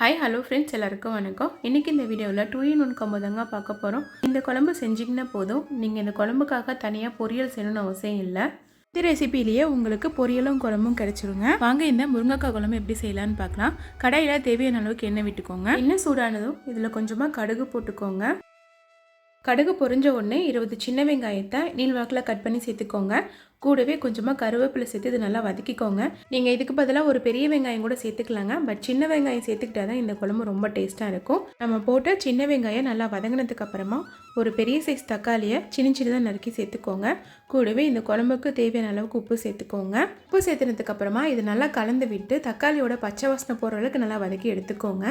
Hi hello friends எல்லாருக்கும் வணக்கம். இன்றைக்கி இந்த வீடியோவில் டூ இன் ஒன் காம்போ தாங்க பார்க்க போகிறோம் இந்த குழம்பு செஞ்சிங்கன்னா போதும். நீங்கள் இந்த குழம்புக்காக தனியாக பொரியல் செய்யணும்னு அவசியம் இல்லை. இந்த ரெசிபிலேயே உங்களுக்கு பொரியலும் குழம்பும் கிடைச்சிருங்க. வாங்க இந்த முருங்கைக்காய் குழம்பு எப்படி செய்யலான்னு பார்க்கலாம். கடையில் தேவையான அளவுக்கு எண்ணெய் விட்டுக்கோங்க. எண்ணெய் சூடானதும் இதில் கொஞ்சமாக கடுகு போட்டுக்கோங்க. கடுகு பொறிஞ்ச உடனே இருபது சின்ன வெங்காயத்தை நீள்வாக்கில் கட் பண்ணி சேர்த்துக்கோங்க. கூடவே கொஞ்சமாக கருவேப்பிலை சேர்த்து இது நல்லா வதக்கிக்கோங்க. நீங்கள் இதுக்கு பதிலாக ஒரு பெரிய வெங்காயம் கூட சேர்த்துக்கலாங்க. பட் சின்ன வெங்காயம் சேர்த்துக்கிட்டா தான் இந்த குழம்பு ரொம்ப டேஸ்ட்டாக இருக்கும். நம்ம போட்ட சின்ன வெங்காயம் நல்லா வதங்கினதுக்கு அப்புறமா ஒரு பெரிய சைஸ் தக்காளியை சின்ன சின்னதாக நறுக்கி சேர்த்துக்கோங்க. கூடவே இந்த குழம்புக்கு தேவையான அளவுக்கு உப்பு சேர்த்துக்கோங்க. உப்பு சேர்த்துனதுக்கப்புறமா இது நல்லா கலந்து விட்டு தக்காளியோட பச்சை வாசனை போகிற அளவுக்கு நல்லா வதக்கி எடுத்துக்கோங்க.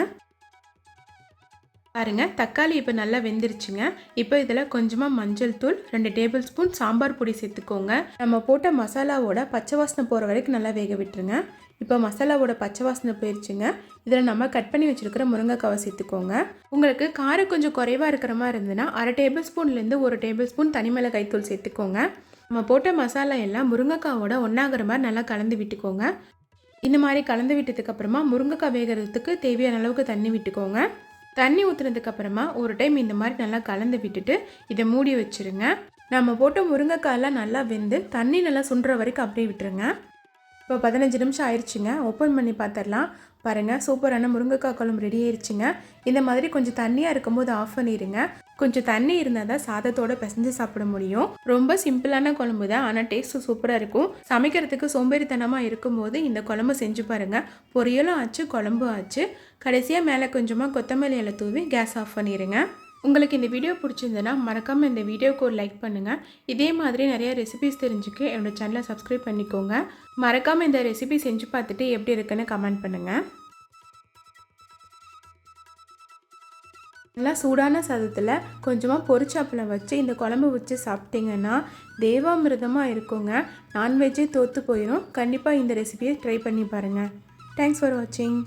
பாருங்க தக்காளி இப்போ நல்லா வெந்துருச்சுங்க. இப்போ இதில் கொஞ்சமாக மஞ்சள் தூள் ரெண்டு டேபிள் ஸ்பூன் சாம்பார் பொடி சேர்த்துக்கோங்க. நம்ம போட்ட மசாலாவோட பச்சை வாசனை போகிற வரைக்கும் நல்லா வேக விட்டுருங்க. இப்போ மசாலாவோட பச்சை வாசனை போயிடுச்சுங்க இதில் நம்ம கட் பண்ணி வச்சுருக்கிற முருங்கைக்காவை சேர்த்துக்கோங்க. உங்களுக்கு காரம் கொஞ்சம் குறைவாக இருக்கிற மாதிரி இருந்ததுன்னா அரை டேபிள் ஸ்பூன்லேருந்து ஒரு டேபிள் ஸ்பூன் தனிமிளகாய் கைத்தூள் சேர்த்துக்கோங்க. நம்ம போட்ட மசாலா எல்லாம் முருங்கைக்காவோட ஒன்றாகிற மாதிரி நல்லா கலந்து விட்டுக்கோங்க. இந்த மாதிரி கலந்து விட்டதுக்கப்புறமா முருங்கைக்காய் வேகிறதுக்கு தேவையான அளவுக்கு தண்ணி விட்டுக்கோங்க. தண்ணி ஊற்றுனதுக்கு அப்புறமா ஒரு டைம் இந்த மாதிரி நல்லா கலந்து விட்டுட்டு இதை மூடி வச்சுருங்க. நம்ம போட்ட முருங்கைக்காயெல்லாம் நல்லா வெந்து தண்ணி நல்லா சுண்டுற வரைக்கும் அப்படியே விட்டுருங்க. இப்போ பதினஞ்சு நிமிஷம் ஆயிடுச்சுங்க ஓப்பன் பண்ணி பார்த்துடலாம் பாருங்கள் சூப்பரான முருங்கைக்காய் குழம்பு ரெடி ஆயிடுச்சுங்க இந்த மாதிரி கொஞ்சம் தண்ணியாக இருக்கும்போது ஆஃப் பண்ணிடுங்க கொஞ்சம் தண்ணி இருந்தால் தான் சாதத்தோட பிசைஞ்சு சாப்பிட முடியும். ரொம்ப சிம்பிளான குழம்பு தான் ஆனால் டேஸ்ட்டு சூப்பராக இருக்கும். சமைக்கிறதுக்கு சோம்பேறித்தனமாக இருக்கும்போது இந்த குழம்பு செஞ்சு பாருங்கள் பொரியலும் ஆச்சு குழம்பும் ஆச்சு. கடைசியாக மேலே கொஞ்சமாக கொத்தமல்லி இலை தூவி கேஸ் ஆஃப் பண்ணிடுங்க உங்களுக்கு இந்த வீடியோ பிடிச்சிருந்ததுன்னா மறக்காமல் இந்த வீடியோவுக்கு ஒரு லைக் பண்ணுங்கள் இதே மாதிரி நிறைய ரெசிபிஸ் தெரிஞ்சுக்க என்னோடய சேனலை சப்ஸ்கிரைப் பண்ணிக்கோங்க. மறக்காமல் இந்த ரெசிபி செஞ்சு பார்த்துட்டு எப்படி இருக்குன்னு கமெண்ட் பண்ணுங்கள் நல்லா சூடான சாதத்தில் கொஞ்சமாக பொரிச்சாப்பில் வச்சு இந்த குழம்பு வச்சு சாப்பிட்டீங்கன்னா தேவாமிர்தமாக இருக்குங்க. நான்வெஜ்ஜே தோற்று போயிடும் கண்டிப்பாக இந்த ரெசிபியை ட்ரை பண்ணி பாருங்கள் தேங்க்ஸ் ஃபார் வாட்சிங்